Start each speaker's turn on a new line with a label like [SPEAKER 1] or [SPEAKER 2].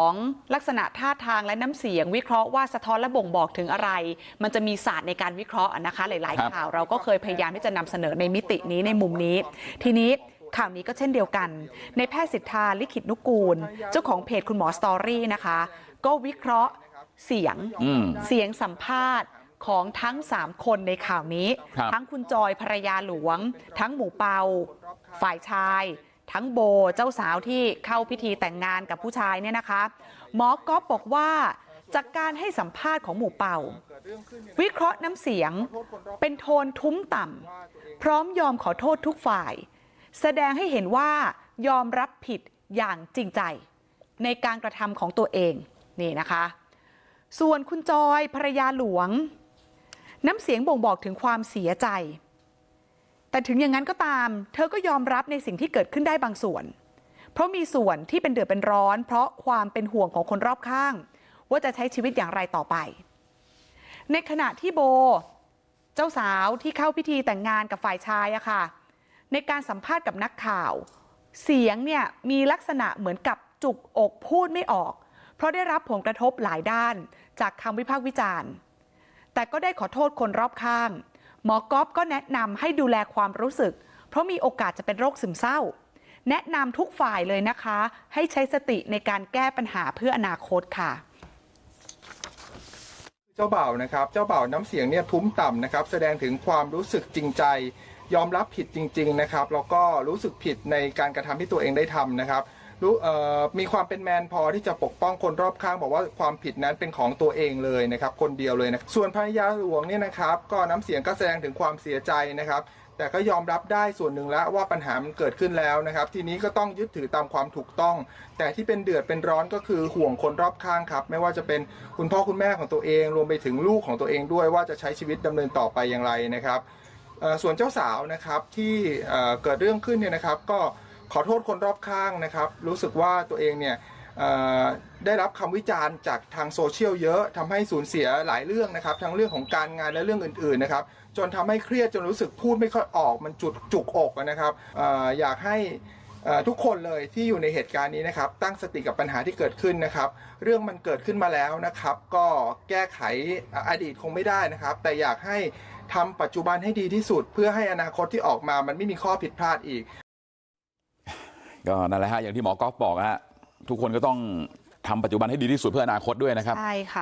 [SPEAKER 1] ของลักษณะท่าทางและน้ำเสียงวิเคราะห์ว่าสะท้อนและบ่งบอกถึงอะไร มันจะมีศาสตร์ในการวิเคราะห์อะนะคะหลาย
[SPEAKER 2] ครับ
[SPEAKER 1] ๆข่าวเราก็เคยพยายามที่จะนำเสนอในมิตินี้ในมุมนี้ ทีนี้ข่าวนี้ก็เช่นเดียวกัน ในแพทย์สิทธาลิขิตนุกูล เจ้าของเพจคุณหมอสตอรี่นะคะ ก็วิเคราะห์เสียง
[SPEAKER 2] อืม
[SPEAKER 1] เสียงสัมภาษณ์ของทั้ง 3 คนในข่าวนี้
[SPEAKER 2] ครับ
[SPEAKER 1] ทั้งคุณจอยภรรยาหลวง ทั้งหมูเปา ฝ่ายชายทั้ง โบเจ้าสาวที่เข้าพิธีแต่งงานกับผู้ชายเนี่ยนะคะหมอก๊อฟบอกว่าจากการให้สัมภาษณ์ของหมูเป่าวิเคราะห์น้ำเสียงเป็นโทนทุ้มต่ำพร้อมยอมขอโทษทุกฝ่าย แสดงให้เห็นว่ายอมรับผิดอย่างจริงใจ ในการกระทำของตัวเองนี่นะคะ ส่วนคุณจอยภรรยาหลวง น้ำเสียงบ่งบอกถึงความเสียใจ แต่ถึงอย่างนั้นก็ตาม เธอก็ยอมรับในสิ่งที่เกิดขึ้นได้บางส่วน เพราะมีส่วนที่เป็นเดือดเป็นร้อน เพราะความเป็นห่วงของคนรอบข้าง ว่าจะใช้ชีวิตอย่างไรต่อไป ในขณะที่โบ เจ้าสาวที่เข้าพิธีแต่งงานกับฝ่ายชายอะค่ะ ในการสัมภาษณ์กับนักข่าว เสียงเนี่ยมีลักษณะเหมือนกับจุกอกพูดไม่ออก เพราะได้รับผลกระทบหลายด้านจากคำวิพากษ์วิจารณ์ แต่ก็ได้ขอโทษคนรอบข้าง หมอก๊อฟก็แนะนำให้ดูแลความรู้สึก เพราะมีโอกาสจะเป็นโรคซึมเศร้า แนะนำทุกฝ่ายเลยนะคะ ให้ใช้สติในการแก้ปัญหาเพื่ออนาคตค่ะ
[SPEAKER 3] เจ้าบ่าวนะครับ เจ้าบ่าวน้ำเสียงเนี่ยทุ้มต่ำนะครับ แสดงถึงความรู้สึกจริงใจ ยอมรับผิดจริง ๆนะครับ แล้วก็รู้สึกผิดในการกระทำที่ตัวเองได้ทำนะครับ รู้มีความเป็นแมนพอที่จะปกป้องคนรอบข้าง บอกว่าความผิดนั้นเป็นของตัวเองเลยนะครับคนเดียวเลยนะส่วนภรรยาหลวงเนี่ยนะครับ ก็น้ำเสียงก็แสดงถึงความเสียใจนะครับแต่ก็ยอมรับได้ส่วนหนึ่งแล้วว่าปัญหามันเกิดขึ้นแล้วนะครับ ทีนี้ก็ต้องยึดถือตามความถูกต้อง แต่ที่เป็นเดือดเป็นร้อนก็คือห่วงคนรอบข้างครับ ไม่ว่าจะเป็นคุณพ่อคุณแม่ของตัวเอง รวมไปถึงลูกของตัวเองด้วยว่าจะใช้ชีวิตดำเนินต่อไปอย่างไรนะครับส่วนเจ้าสาวนะครับที่เกิดเรื่องขึ้นเนี่ยนะครับ ก็ ขอโทษคนรอบข้างนะครับ รู้สึกว่าตัวเองเนี่ยได้รับคำวิจารณ์จากทางโซเชียลเยอะทำให้สูญเสียหลายเรื่องนะครับ ทั้งเรื่องของการงานและเรื่องอื่นๆนะครับ จนทำให้เครียดจนรู้สึกพูดไม่ค่อยออกมันจุดจุกอกนะครับออยากให้ทุกคนเลยที่อยู่ในเหตุการณ์นี้นะครับ ตั้งสติกับปัญหาที่เกิดขึ้นนะครับ เรื่องมันเกิดขึ้นมาแล้วนะครับ ก็แก้ไขอดีตคงไม่ได้นะครับ แต่อยากให้ทำปัจจุบันให้ดีที่สุด เพื่อให้อนาคตที่ออกมามันไม่มีข้อผิดพลาดอีก
[SPEAKER 2] ก็นั่นแหละฮะอย่างที่หมอก๊อฟบอกฮะทุกคนก็ต้องทำปัจจุบันให้ดีที่สุดเพื่ออนาคตด้วยนะครับ
[SPEAKER 1] ใช่ค่ะ